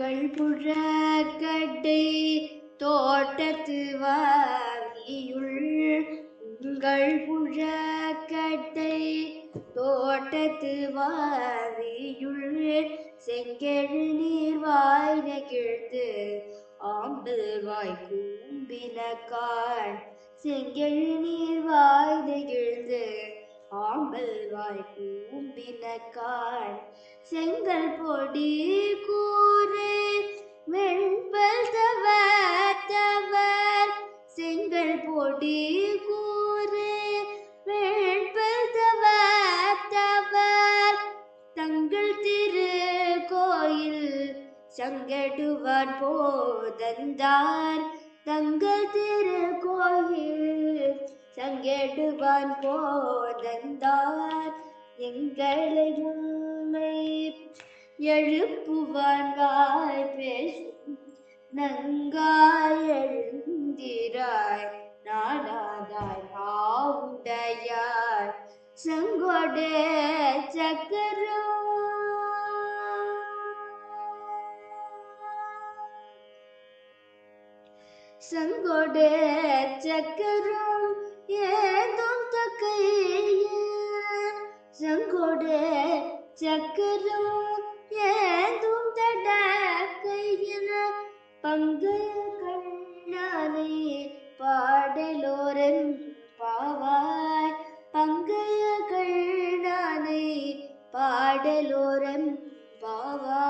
உங்கள் புழக்கடை தோட்டத்து வாரியுள் உங்கள் புழக்கடை தோட்டத்து வாரியுள் செங்கெழு நீர் வாய் நெகிழ்த்து ஆம்பு வாய் கூம்பினக்கான் செங்கெழு நீர் வாய் நெகிழ்ந்து ஆம்பல் வாய் கூம்பினக்கான் செங்கல் பொடி கூ செங்கல் பொடி கூறு தவர் தங்கள் திரு கோயில் சங்கடுவான் போதந்தார். தங்கள் திரு கோயில் சங்கடுவான் போதந்தார். எங்களை உண்மை எழுப்புவான் வாய் பேசும். நங்காய் எழுந்திராய். ஆவுடையார் செங்கொடே சக்கரம் செங்கொடே சக்கரம் ஏதும் தக்கைய செங்கொடே சக்கரம் ஏதும் தடக்கையின பங்கைய கண்ணானை பாடலோரன் பாடலோரம் பாவா